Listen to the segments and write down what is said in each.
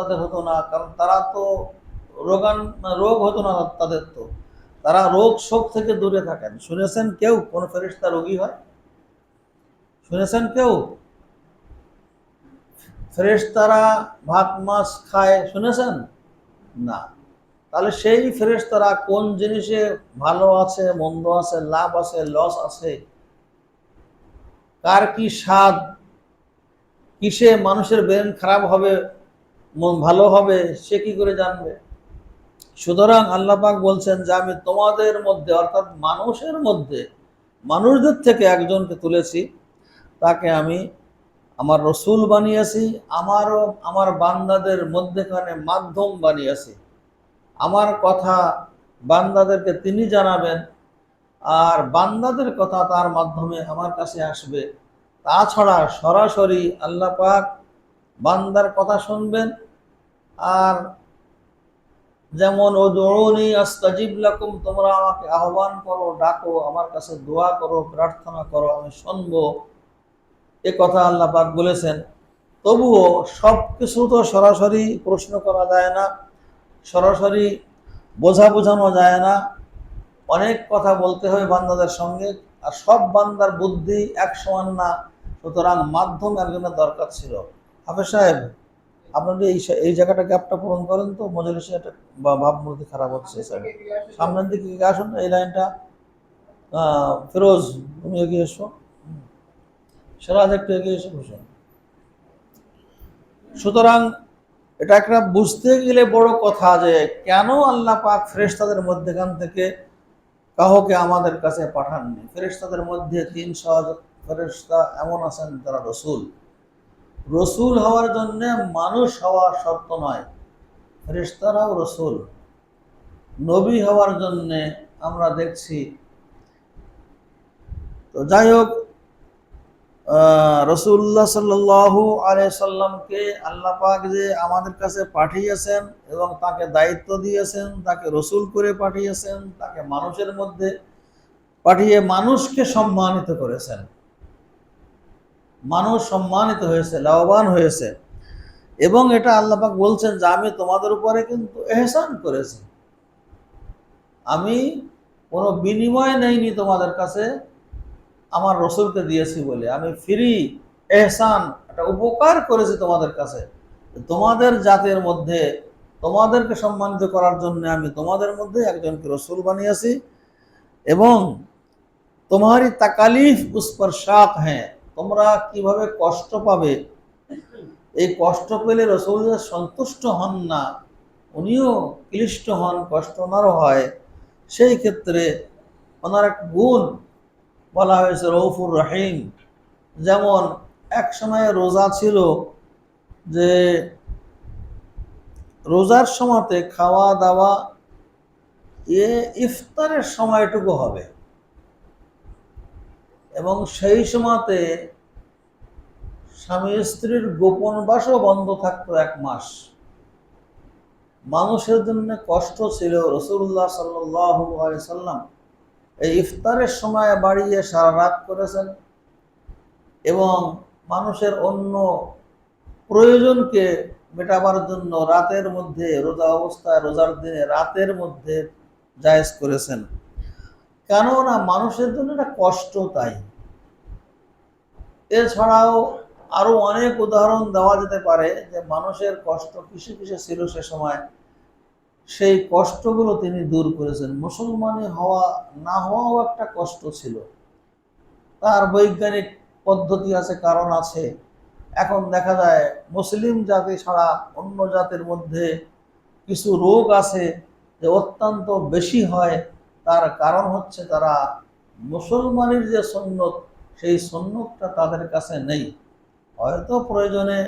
তাদের হতো না, কারণ তারা তো রোগান, রোগ হতো না তাদের তো। তারা রোগ শোক থেকে দূরে থাকেন। শুনেছেন কেউ কোন ফেরিস্তা রোগী হয়? শুনেছেন কেউ? ফেরেশতারা ভাত, মাছ খায়, শুনেছেন? না। তাহলে সেই ফেরেশতারা কোন জিনিসে ভালো আছে, মন্দ আছে, লাভ আছে, লস আছে? কার কি স্বাদ? কিসে মানুষের ব্রেন খারাপ হবে? ভালো হবে, সে কি করে জানবে? সুতরাং আল্লাহ পাক বলছেন যে, আমি তোমাদের মধ্যে, অর্থাৎ মানুষের মধ্যে, মানুষদের থেকে একজনকে তুলেছি, তাকে আমি আমার রসুল বানিয়েছি, আমারও, আমার বান্দাদের মধ্যেখানে মাধ্যম বানিয়েছি। আমার কথা বান্দাদেরকে তিনি জানাবেন, আর বান্দাদের কথা তার মাধ্যমে আমার কাছে আসবে। তাছাড়া সরাসরি আল্লাহ পাক বান্দার কথা শুনবেন। আর যেমন ও দৌড়নি আস্তাজিব লাকুম, তোমরা আমাকে আহ্বান করো, ডাকো, আমার কাছে দোয়া করো, প্রার্থনা করো, আমি শুনব। এ কথা আল্লাহ পাক বলেছেন। তবুও সব কিছু তো সরাসরি প্রশ্ন করা যায় না, সরাসরি বোঝা বোঝানো যায় না। অনেক কথা বলতে হয় বান্দাদের সঙ্গে, আর সব বান্দার বুদ্ধি এক সমান না, সুতরাং মাধ্যম একজনের দরকার ছিল। হাফেজ সাহেব আপনাদের এই এই জায়গাটা গ্যাপটা পূরণ করেন তো মজলিসে একটা ভাবমূর্তি খারাপ হচ্ছে স্যার সামনের দিকে আসুন, এই লাইনটা ফিরোজ, তুমি এগিয়ে এসো। সিরাজ একটু এগিয়ে এসে বসুন। সুতরাং, এটা একটা বুঝতে গেলে বড় কথা যে, কেন আল্লাহ পাক ফেরেশতাদের মধ্যেখান থেকে কাহকে আমাদের কাছে পাঠাননি? ফেরেশতাদের মধ্যে তিনশো ফেরেশতা এমন আছেন যারা রসুল। রসুল হওয়ার জন্য মানুষ হওয়া শর্ত নয়। ফেরেশতারাও রসুল। নবী হওয়ার জন্যে আমরা দেখছি। তো যাই হোক রসুল্লাহ সাল্লাহু সাল্লামকে আল্লাহ পাক যে আমাদের কাছে পাঠিয়েছেন এবং তাকে দায়িত্ব দিয়েছেন, তাকে রসুল করে পাঠিয়েছেন, তাকে মানুষের মধ্যে পাঠিয়ে মানুষকে সম্মানিত করেছেন। মানুষ সম্মানিত হয়েছে, লাভবান হয়েছে। এবং এটা আল্লাহ পাক বলছেন যে, আমি তোমাদের উপরে কিন্তু এহসান করেছি। আমি কোনো বিনিময় নেইনি তোমাদের কাছে। আমার রসুলকে দিয়েছি বলে। আমি ফ্রি এহসান, একটা উপকার করেছি তোমাদের কাছে। তোমাদের জাতের মধ্যে, তোমাদেরকে সম্মানিত করার জন্য আমি তোমাদের মধ্যে একজনকে রসুল বানিয়েছি। এবং তোমারই তাকালিফ উস পর শাক হ্যাঁ তোমরা কীভাবে কষ্ট পাবে? এই কষ্ট পেলে রসুল সন্তুষ্ট হন না। উনিও ক্লিষ্ট হন, কষ্ট ওনারও হয়। সেই ক্ষেত্রে ওনার এক গুণ বলা হয়েছে রৌফুর রহিম। যেমন, এক সময় রোজা ছিল যে, রোজার সময়তে খাওয়া দাওয়া এ ইফতারের সময়টুকু হবে। এবং সেই সময়তে স্বামী স্ত্রীর গোপন বাসও বন্ধ থাকতো এক মাস। মানুষের জন্য কষ্ট ছিল রসুল্লাহ সাল্লাহ সাল্লাম এই ইফতারের সময় বাড়িয়ে সারা রাত করেছেন এবং মানুষের অন্য প্রয়োজনকে মেটাবার জন্য রাতের মধ্যে রোজা অবস্থায় রোজার দিনে রাতের মধ্যে জায়েজ করেছেন। কেননা মানুষের জন্য একটা কষ্ট তাই। এছাড়াও আরও অনেক উদাহরণ দেওয়া যেতে পারে যে মানুষের কষ্ট কিসে কিসে ছিল সে সময়। সেই কষ্টগুলো তিনি দূর করেছেন। মুসলমানি হওয়া, না হওয়াও একটা কষ্ট ছিল। তার বৈজ্ঞানিক পদ্ধতি আছে, কারণ আছে। এখন দেখা যায়, মুসলিম জাতি ছাড়া অন্য জাতির মধ্যে কিছু রোগ আছে যে অত্যন্ত বেশি হয়। তার কারণ হচ্ছে তারা মুসলমানের যে সন্ন্যত সেই সন্ন্যতটা তাদের কাছে নেই। হয়তো প্রয়োজনে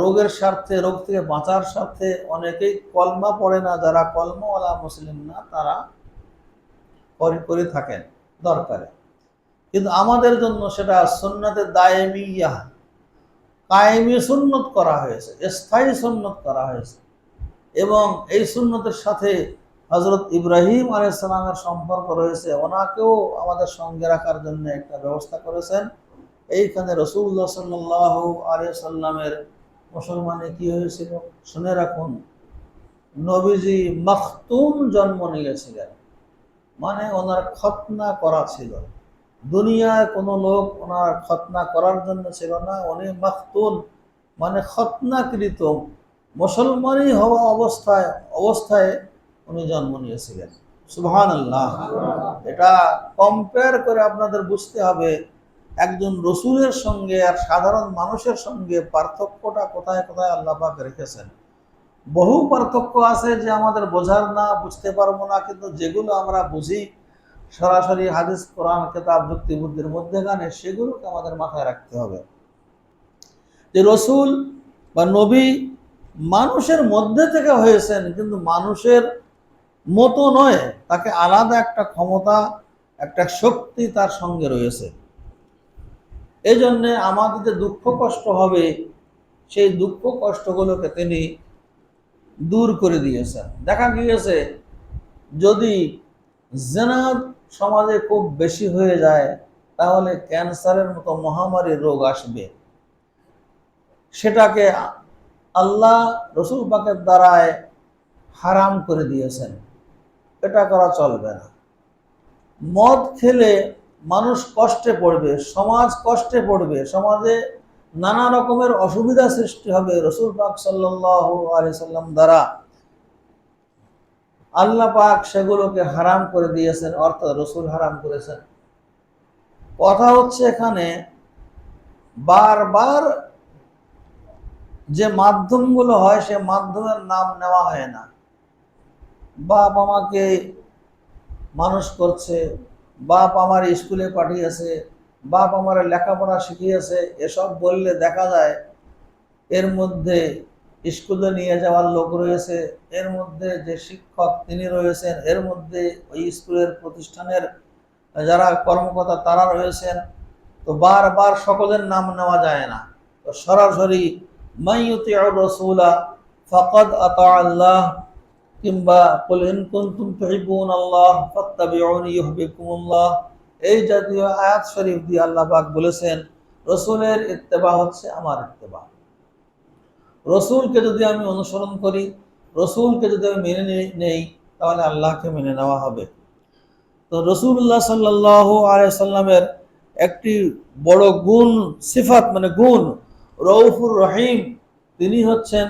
রোগের স্বার্থে, রোগ থেকে বাঁচার স্বার্থে অনেকেই কলমা পড়ে না, যারা কলমাওয়ালা মুসলিম না, তারা করে থাকেন দরকারে। কিন্তু আমাদের জন্য সেটা সুন্নতে দায়েমিয়া, কায়েমি সুন্নত করা হয়েছে, স্থায়ী সুন্নত করা হয়েছে। এবং এই সুন্নতের সাথে হজরত ইব্রাহিম আলাইসালামের সম্পর্ক রয়েছে। ওনাকেও আমাদের সঙ্গে রাখার জন্য একটা ব্যবস্থা করেছেন। এইখানে রসুল্লাহ সাল্লাহ আলিয়া সাল্লামের মুসলমানে কি হয়েছিল? শুনে রাখুন, নবীজি মখতুম জন্ম নিয়েছিলেন। মানে ওনার খতনা করা ছিল। দুনিয়ায় কোনো লোক ওনার খতনা করার জন্য ছিল না, উনি মখতুন মানে খতনাকৃত মুসলমানই হওয়া অবস্থায় অবস্থায় উনি জন্ম নিয়েছিলেন। সুবহান আল্লাহ এটা কম্পেয়ার করে আপনাদের বুঝতে হবে, একজন রসুলের সঙ্গে আর সাধারণ মানুষের সঙ্গে পার্থক্যটা কোথায় কোথায় আল্লাপাক রেখেছেন। বহু পার্থক্য আছে যে আমাদের বোঝার না, বুঝতে পারব না, কিন্তু যেগুলো আমরা বুঝি, সরাসরি হাদিস, কোরআন, কেতাব যুক্তি বুদ্ধির মধ্যেখানে সেগুলোকে আমাদের মাথায় রাখতে হবে। যে রসুল বা নবী মানুষের মধ্যে থেকে হয়েছেন, কিন্তু মানুষের মতো নয়, তাকে আলাদা একটা ক্ষমতা, একটা শক্তি তার সঙ্গে রয়েছে। এই জন্যে আমাদের যে দুঃখ কষ্ট হবে, সেই দুঃখ কষ্টগুলোকে তিনি দূর করে দিয়েছেন। দেখা গিয়েছে, যদি জেনা সমাজে খুব বেশি হয়ে যায়, তাহলে ক্যান্সারের মতো মহামারী রোগ আসবে। সেটাকে আল্লাহ রসুল পাকের দ্বারায় হারাম করে দিয়েছেন। এটা করা চলবে না। মদ খেলে মানুষ কষ্টে পড়বে, সমাজ কষ্টে পড়বে, সমাজে নানা রকমের অসুবিধা সৃষ্টি হবে রসুল পাক সাল্লাম দ্বারা। আল্লাহ পাক সেগুলোকে হারাম করে দিয়েছেন, অর্থাৎ রসুল হারাম করেছেন। কথা হচ্ছে এখানে, বারবার যে মাধ্যমগুলো হয়, সে মাধ্যমের নাম নেওয়া হয় না। বাপ আমাকে মানুষ করছে, বাপ আমার স্কুলে পাঠিয়েছে, বাপ আমার লেখাপড়া শিখিয়েছে, এসব বললে দেখা যায় এর মধ্যে স্কুলে নিয়ে যাওয়ার লোক রয়েছে, এর মধ্যে যে শিক্ষক তিনি রয়েছেন, এর মধ্যে ওই স্কুলের প্রতিষ্ঠানের যারা কর্মকর্তা তারা রয়েছেন, তো বারবার সকলের নাম নেওয়া যায় না। তো সরাসরি মাইয়ুতি রসুলা, ফকদ আতা আল্লাহ কিংবা কুল ইন কুনতুম তুহিব্বুন আল্লাহ ফাত্তাবিউনি ইউহিব্বুকুমুল্লাহ। এই জাতীয় আয়াত শরীফ দিয়ে আল্লাহ পাক বলেছেন, রসুলের ইত্তেবা হচ্ছে আমার ইত্তেবা। রসুলকে যদি আমি অনুসরণ করি, রসুলকে যদি আমি মেনে নেই, তাহলে আল্লাহকে মেনে নেওয়া হবে। তো রসুল্লাহ সাল্লাহ আলাইসাল্লামের একটি বড় গুণ, সিফাত মানে গুণ রৌফুর রহিম, তিনি হচ্ছেন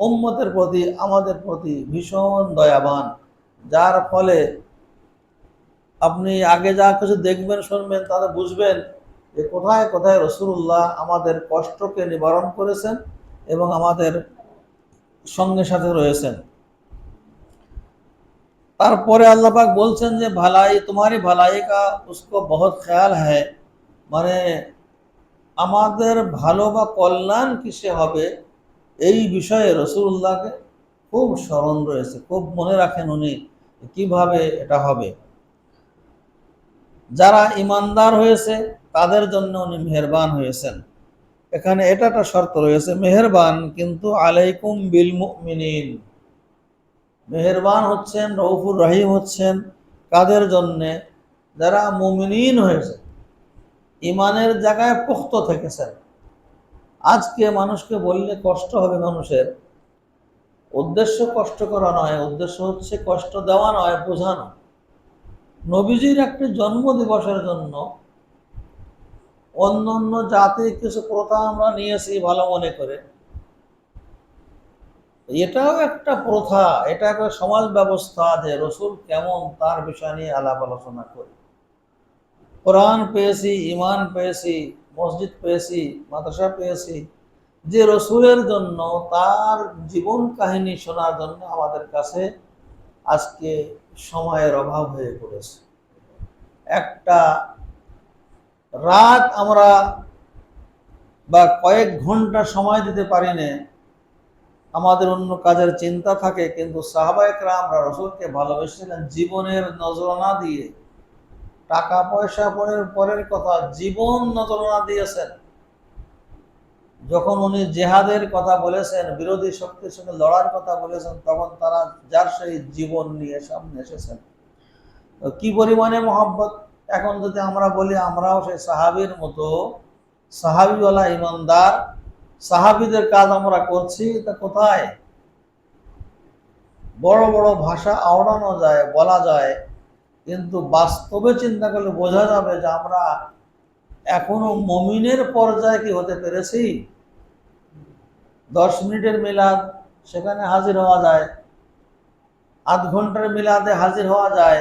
উম্মতের প্রতি, আমাদের প্রতি ভীষণ দয়াবান। যার ফলে আপনি আগে যা কিছু দেখবেন, শুনবেন তাহলে বুঝবেন যে কোথায় কোথায় রসুল্লাহ আমাদের কষ্টকে নিবারণ করেছেন এবং আমাদের সঙ্গে সাথে রয়েছেন। তারপরে আল্লাহ পাক বলছেন যে, ভালাই, তোমারই ভালাই কা, উসকো বহুত খেয়াল হ্যাঁ মানে আমাদের ভালো বা কল্যাণ কিসে হবে? এই বিষয়ে রসুল্লাহকে খুব স্মরণ রয়েছে, খুব মনে রাখেন উনি কীভাবে এটা হবে। যারা ইমানদার হয়েছে, তাদের জন্য উনি মেহেরবান হয়েছেন। এখানে এটা একটা শর্ত রয়েছে, মেহেরবান কিন্তু আলাইকুম বিল মুমিনিন। মেহেরবান হচ্ছেন রৌফুর রহিম হচ্ছেন। কাদের জন্যে? যারা মুমিনিন হয়েছে ইমানের জায়গায় পুখ্ত থেকেছেন। আজকে মানুষকে বললে কষ্ট হবে মানুষের। উদ্দেশ্য কষ্ট করা নয়, উদ্দেশ্য হচ্ছে কষ্ট দেওয়া নয়, বোঝানো। নবীজির একটি জন্ম দিবসের জন্য অন্য অন্য জাতির কিছু প্রথা আমরা নিয়েছি ভালো মনে করে। এটাও একটা প্রথা, এটা একটা সমাজ ব্যবস্থা যে রসুল কেমন তার বিষয় নিয়ে আলাপ আলোচনা করি। কোরআন পেয়েছি ইমান পেয়েছি মসজিদ পেয়েছি, মাদ্রাসা পেয়েছি, যে রসুলের জন্য, তার জীবন কাহিনী শোনার জন্য আমাদের কাছে আজকে সময়ের অভাব হয়ে পড়েছে। একটা রাত আমরা বা কয়েক ঘণ্টা সময় দিতে পারি না, আমাদের অন্য কাজের চিন্তা থাকে, কিন্তু সাহাবাহিকরা আমরা রসুলকে ভালোবেসেছিলেন জীবনের নজরানা দিয়ে। টাকা পয়সা পরের পরের কথা, জীবন নজরানা দিয়েছেন। যখন উনি জেহাদের কথা বলেছেন, বিরোধী শক্তির সঙ্গে লড়ার কথা বলেছেন, তখন তারা যার সেই জীবন নিয়ে সামনে এসেছেন। কি পরিমাণে মহব্বত? এখন যদি আমরা বলি, আমরাও সেই সাহাবির মতো, সাহাবিওয়ালা ইমানদার। সাহাবিদের কাজ আমরা করছি, তা কোথায়? বড় বড় ভাষা আওড়ানো যায়, বলা যায়। কিন্তু বাস্তবে চিন্তা করলে বোঝা যাবে যে আমরা এখনও মমিনের পর্যায়ে কি হতে পেরেছি? দশ মিনিটের মিলাদ সেখানে হাজির হওয়া যায়। আধ ঘণ্টার মিলাদে হাজির হওয়া যায়।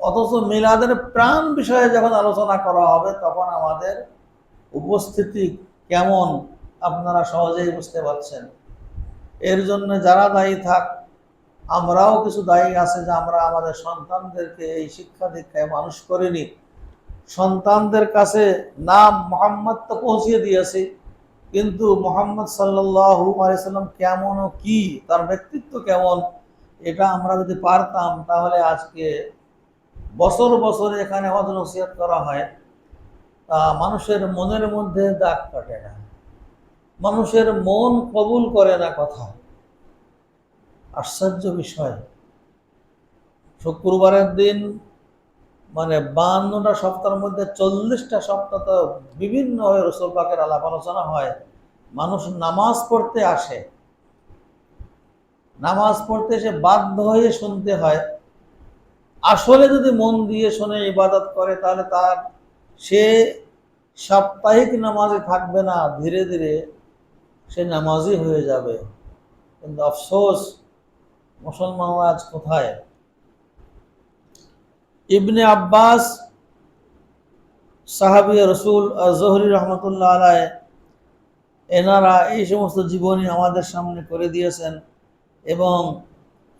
অথচ মিলাদের প্রাণ বিষয়ে যখন আলোচনা করা হবে, তখন আমাদের উপস্থিতি কেমন আপনারা সহজেই বুঝতে পারছেন। এর জন্য যারা দায়ী থাক আমরাও কিছু দায়ী আছে যে আমরা আমাদের সন্তানদেরকে এই শিক্ষা দীক্ষায় মানুষ করিনি সন্তানদের কাছে নাম মোহাম্মদ তো পৌঁছিয়ে দিয়েছি, কিন্তু মোহাম্মদ সাল্লাহু আলাইসাল্লাম কেমন ও কি, তার ব্যক্তিত্ব কেমন, এটা আমরা যদি পারতাম, তাহলে আজকে বছর বছর এখানে হজ নসিহত করা হয়, তা মানুষের মনের মধ্যে দাগ কাটে না। মানুষের মন কবুল করে না কথা। আশ্চর্য বিষয়। শুক্রবারের দিন মানে বাহান্নটা সপ্তাহের মধ্যে চল্লিশটা সপ্তাহ তো বিভিন্ন রসুল পাকের আলাপ আলোচনা হয়। মানুষ নামাজ পড়তে আসে। নামাজ পড়তে এসে বাধ্য হয়ে শুনতে হয়। আসলে যদি মন দিয়ে শুনে ইবাদত করে, তাহলে তার সে সাপ্তাহিক নামাজে থাকবে না, ধীরে ধীরে সে নামাজই হয়ে যাবে। কিন্তু আফসোস মুসলমানরা আজ কোথায়? ইবনে আব্বাস সাহাবি রসুল জহরি রহমতুল্লাহ আলায় এনারা এই সমস্ত জীবনী আমাদের সামনে করে দিয়েছেন এবং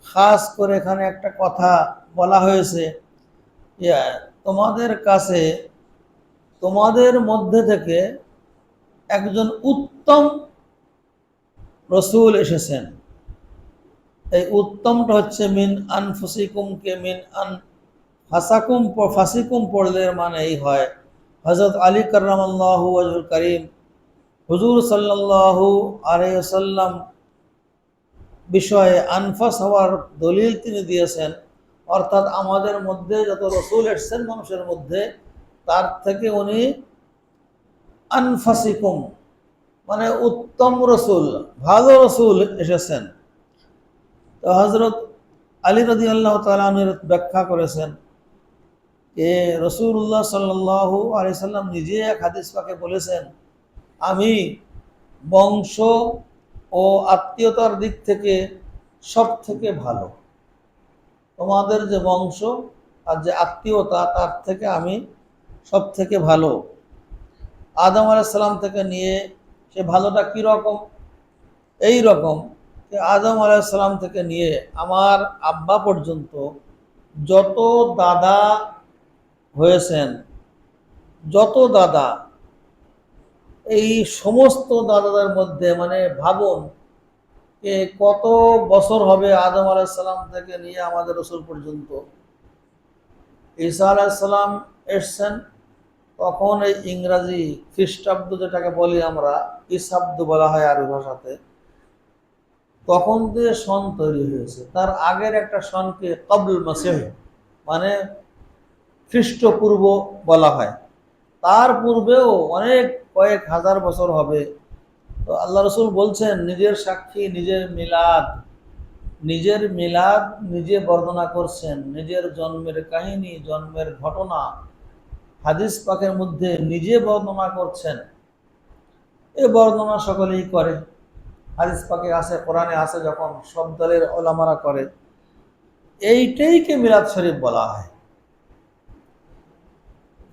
খাস করে এখানে একটা কথা বলা হয়েছে তোমাদের কাছে, তোমাদের মধ্যে থেকে একজন উত্তম রসুল এসেছেন। এই উত্তমটা হচ্ছে মিন আনফুসিকুমকে মিন আন ফাসাকুম ফাসিকুম পড়লে মানে এই হয়। হজরত আলী কররামাল্লাহু আজুল করিম হুজুর সাল্লাল্লাহু আলাইসাল্লাম বিষয়ে আনফাস হওয়ার দলিল তিনি দিয়েছেন। অর্থাৎ আমাদের মধ্যে যত রসুল এসছেন মানুষের মধ্যে, তার থেকে উনি আনফাসিকুম মানে উত্তম রসুল, ভালো রসুল এসেছেন। তো হজরত আলী রদি আল্লাহ তালের ব্যাখ্যা করেছেন যে রসুল্লাহ সাল্লাহু আলি সাল্লাম নিজে এক হাদিস পাকে বলেছেন, আমি বংশ ও আত্মীয়তার দিক থেকে সব থেকে ভালো। তোমাদের যে বংশ আর যে আত্মীয়তা, তার থেকে আমি সব থেকে ভালো। আদম আলাইসাল্লাম থেকে নিয়ে সে ভালোটা কী রকম? এই রকম আদম আলাইসাল্লাম থেকে নিয়ে আমার আব্বা পর্যন্ত যত দাদা হয়েছেন, যত দাদা, এই সমস্ত দাদাদের মধ্যে মানে ভাবুন যে কত বছর হবে আদম আলাইসাল্লাম থেকে নিয়ে আমাদের রসুল পর্যন্ত। ঈসা আলাইসাল্লাম এসছেন, তখন এই ইংরাজি খ্রিস্টাব্দ যেটাকে বলি আমরা ইসাব্দ বলা হয় আরবি ভাষাতে। তখন দিয়ে সন তৈরি হয়েছে, তার আগের একটা সনকে কবল মাসেহ মানে খ্রিস্টপূর্ব বলা হয়। তার পূর্বেও অনেক কয়েক হাজার বছর হবে। তো আল্লাহ রসুল বলছেন, নিজের সাক্ষী, নিজের মিলাদ নিজের মিলাদ নিজে বর্ণনা করছেন। নিজের জন্মের কাহিনী, জন্মের ঘটনা, হাদিস পাকের মধ্যে নিজে বর্ণনা করছেন। এ বর্ণনা সকলেই করে। হাদিস পাকে আসে, কোরআনে আসে, যখন সব দলের ওলামারা করে, এইটাইকে মিলাদ শরীফ বলা হয়।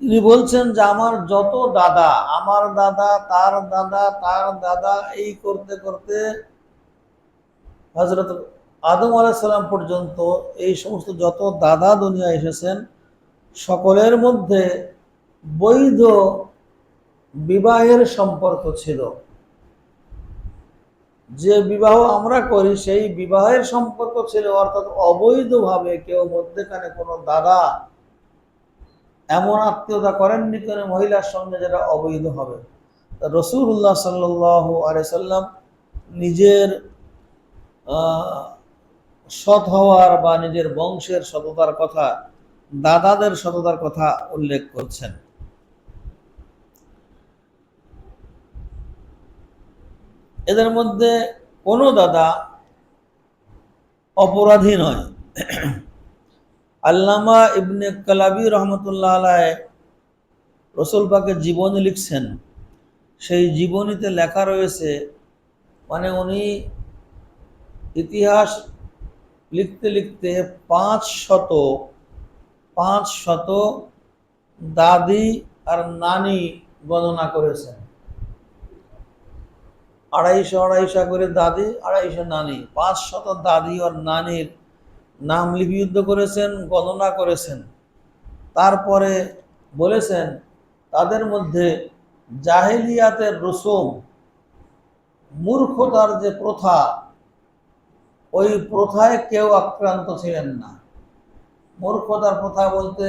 তিনি বলছেন যে, আমার যত দাদা, আমার দাদা, তার দাদা তার দাদা, এই করতে করতে হজরত আদম আলাইসাল্লাম পর্যন্ত এই সমস্ত যত দাদা দুনিয়া এসেছেন, সকলের মধ্যে বৈধ বিবাহের সম্পর্ক ছিল। যে বিবাহ আমরা করি, সেই বিবাহের সম্পর্ক ছিল অর্থাৎ অবৈধভাবে কেউ মধ্যেখানে কোনো দাদা এমন আত্মীয়তা করেননি কোনো মহিলার সঙ্গে যেটা অবৈধ হবে। রসুল্লাহ সাল্লাহ আলাইসাল্লাম নিজের সৎ হওয়ার বা নিজের বংশের সততার কথা, দাদাদের সততার কথা উল্লেখ করছেন। এদের মধ্যে কোনো দাদা অপরাধী নয়। আল্লামা ইবনে কালাবি রহমতুল্লাহ আলাই রসুল পাকের জীবনী লিখছেন। সেই জীবনীতে লেখা রয়েছে মানে উনি ইতিহাস লিখতে লিখতে পাঁচ শত পাঁচ শত দাদি আর নানি গণনা করেছেন। আড়াইশো আড়াইশো করে দাদি, আড়াইশো নানি। পাঁচ শত দাদি আর নানির নাম লিপিবদ্ধ করেছেন, গণনা করেছেন। তারপরে বলেছেন, তাদের মধ্যে জাহেলিয়াতের রসুম, মূর্খতার যে প্রথা, ওই প্রথায় কেউ আক্রান্ত ছিলেন না। মূর্খতার প্রথা বলতে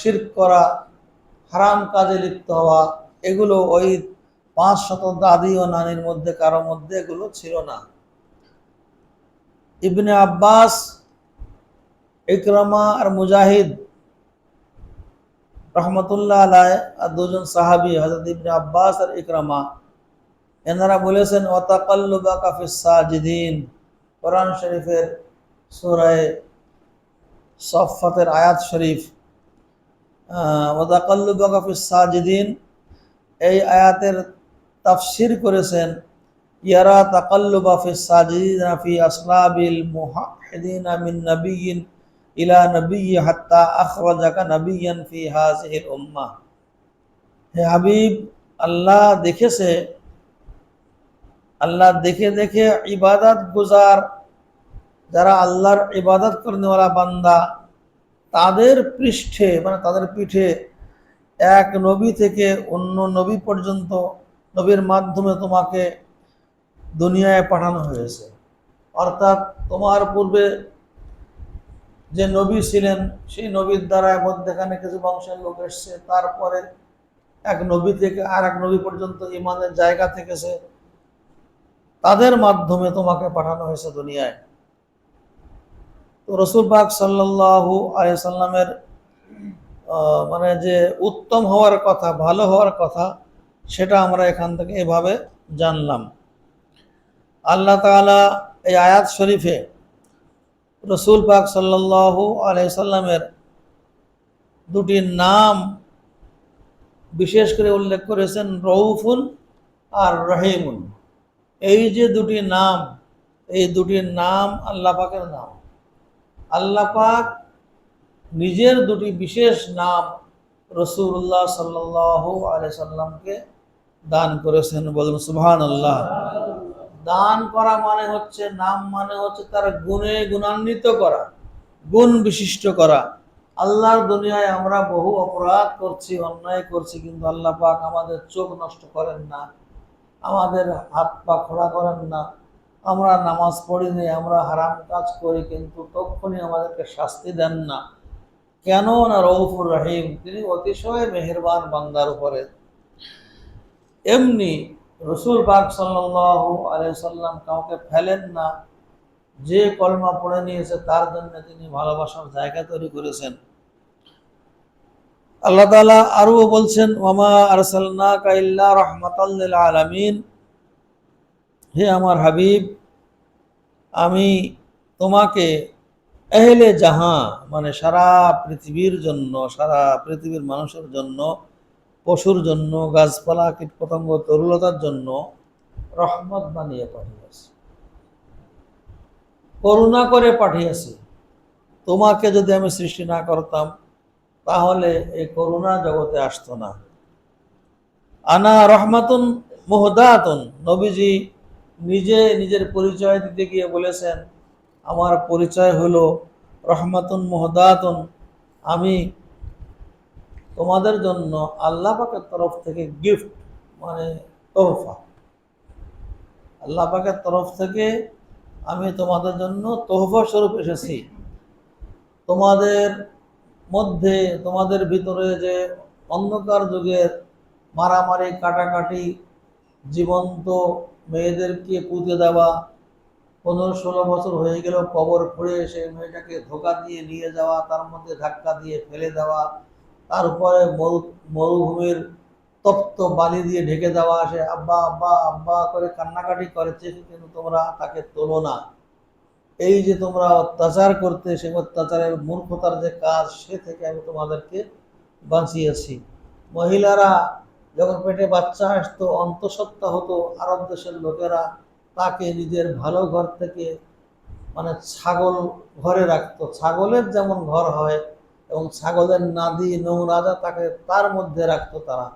শির্ক করা, হারাম কাজে লিপ্ত হওয়া, এগুলো ওই পাঁচ শত দাদি ও নানির মধ্যে, কারও মধ্যে এগুলো ছিল না। ইবনে আব্বাস, ইকরামা আর মুজাহিদ রহমতুল্লাহ আলাই আর দুজন সাহাবি হজরত ইবনে আব্বাস আর ইকরামা, এনারা বলেছেন ওয়াতাকাল্লুবা কাফিস সাজিদিন। কোরআন শরীফের সুরায় সফাতের আয়াত শরীফ ওয়াতাকাল্লুবা কাফিস সাজিদিন। এই আয়াতের তাফসির করেছেন, ইয়ারা তাকাল্লুবা ফিস সাজিদিন ফি আসলাবিল মুহাহিদিন মিন নাবিয়িন ইলা নবিয়্যি হাত্তা আখরাজাকা নবিয়্যান ফি হাযিহিল উম্মাহ। হে হাবিব, আল্লাহ দেখেছে, আল্লাহ দেখে দেখে ইবাদত গুজার যারা আল্লাহর ইবাদত করনেওয়ালা বান্দা, তাদের পৃষ্ঠে মানে তাদের পিঠে এক নবী থেকে অন্য নবী পর্যন্ত নবীর মাধ্যমে তোমাকে দুনিয়ায় পাঠানো হয়েছে। অর্থাৎ তোমার পূর্বে যে নবী ছিলেন, সেই নবীর দ্বারা মধ্যেখানে কিছু বংশের লোক এসছে, তারপরে এক নবী থেকে আর এক নবী পর্যন্ত ইমানের জায়গা থেকেছে, তাদের মাধ্যমে তোমাকে পাঠানো হয়েছে দুনিয়ায়। তো রসুল পাক সাল্লাহ আলিয়াল্লামের মানে যে উত্তম হওয়ার কথা, ভালো হওয়ার কথা সেটা আমরা এখান থেকে এভাবে জানলাম। আল্লাহ তালা এই আয়াত শরীফে রসুল পাক সাল্লাহ আলাইসাল্লামের দুটি নাম বিশেষ করে উল্লেখ করেছেন রৌফুন আর রহিমুন। এই যে দুটি নাম, এই দুটি নাম আল্লাহ পাকের নাম। আল্লাহ পাক নিজের দুটি বিশেষ নাম রসুল্লাহ সাল্লাহ আলাইসাল্লামকে দান করেছেন, বলুন সুবহান আল্লাহ দান করা মানে হচ্ছে, নাম মানে হচ্ছে তার গুণে গুণান্বিত করা, গুণ বিশিষ্ট করা। আল্লাহর দুনিয়ায় আমরা বহু অপরাধ করছি, অন্যায় করছি, কিন্তু আল্লাহ পাক আমাদের চোখ নষ্ট করেন না, আমাদের হাত পা খোড়া করেন না। আমরা নামাজ পড়ি নেই, আমরা হারাম কাজ করি, কিন্তু তখনই আমাদেরকে শাস্তি দেন না। কেন না রৌফুর রাহিম, তিনি অতিশয় মেহেরবান বান্দার উপরে। এমনি রসুল পাক সাল্লাহ আলাইসাল্লাম কাউকে ফেলেন না। যে কলমা পড়ে নিয়েছে, তার জন্য তিনি ভালোবাসার জায়গা তৈরি করেছেন। আল্লাহ তালা আরও বলছেন ওমা আরসাল্লা কাইল্লা রহমতাল্লিল আলমিন। হে আমার হাবিব, আমি তোমাকে এহলে জাহাঁ মানে সারা পৃথিবীর জন্য, সারা পৃথিবীর মানুষের জন্য পশুর জন্য, গাছপালা, কীটপতঙ্গ, তরুলতার জন্য রহমত বানিয়ে পাঠিয়েছি। করুণা করে পাঠিয়েছি। তোমাকে যদি আমি সৃষ্টি না করতাম, তাহলে এই করুণা জগতে আসতো না। আনা রহমাতুন মোহদাতুন। নবীজি নিজে নিজের পরিচয় দিতে গিয়ে বলেছেন, আমার পরিচয় হলো রহমাতুন মোহদাতুন। আমি তোমাদের জন্য আল্লাহ পাকের তরফ থেকে গিফট মানে তোহফা। আল্লাহ পাকের তরফ থেকে আমি তোমাদের জন্য তোহফা স্বরূপ এসেছি। তোমাদের মধ্যে, তোমাদের ভিতরে যে অন্ধকার যুগের মারামারি, কাটাকাটি, জীবন্ত মেয়েদেরকে পুঁতে দেওয়া, পনেরো ষোলো বছর হয়ে গেল, কবর খুঁড়ে সেই মেয়েটাকে ধোকা দিয়ে নিয়ে যাওয়া, তার মধ্যে ধাক্কা দিয়ে ফেলে দেওয়া তারপরে মরু, মরুভূমির তপ্ত বালি দিয়ে ঢেকে দেওয়া আসে। আব্বা আব্বা আব্বা করে কান্নাকাটি করেছে কিন্তু তোমরা তাকে তোলো না? এই যে তোমরা অত্যাচার করতে সে অত্যাচারের মূর্খতার যে কাজ, সে থেকে আমি তোমাদেরকে বাঁচিয়েছি। মহিলারা যখন পেটে বাচ্চা আসতো, অন্তঃসত্ত্বা হতো, আরব দেশের লোকেরা তাকে নিজের ভালো ঘর থেকে মানে ছাগল ঘরে রাখতো। ছাগলের যেমন ঘর হয় এবং ছাগলের নাদি নোংরাজা তাকে তার মধ্যে রাখতো তারা।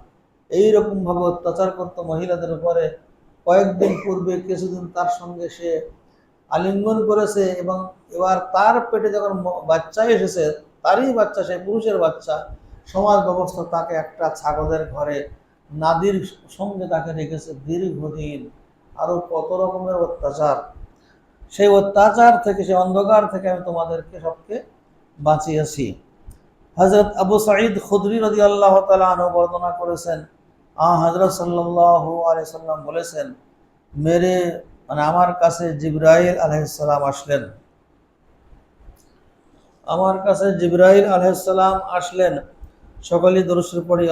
এইরকম ভাবে অত্যাচার করতো মহিলাদের উপরে। কয়েকদিন পূর্বে কিছুদিন তার সঙ্গে সে আলিঙ্গন করেছে এবং এবার তার পেটে যখন বাচ্চা এসেছে, তারই বাচ্চা, সে পুরুষের বাচ্চা, সমাজ ব্যবস্থা তাকে একটা ছাগলের ঘরে নাদির সঙ্গে তাকে রেখেছে দীর্ঘদিন। আরও কত রকমের অত্যাচার। সেই অত্যাচার থেকে সেই অন্ধকার থেকে আমি তোমাদেরকে সবকে বাঁচিয়েছি। হজরত আবু সাঈদ খুদরি রদি আল্লাহ তালু বর্ণনা করেছেন। আ হজরত আলাইসাল্লাম বলেছেন, মেরে মানে আমার কাছে জিব্রাইল আলহিসাল্লাম আসলেন। আমার কাছে জিব্রাইল আলহিসাল্লাম আসলেন। সকলেই দরুসের পড়ি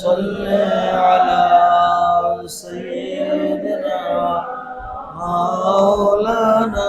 সাল্লি মাওলানা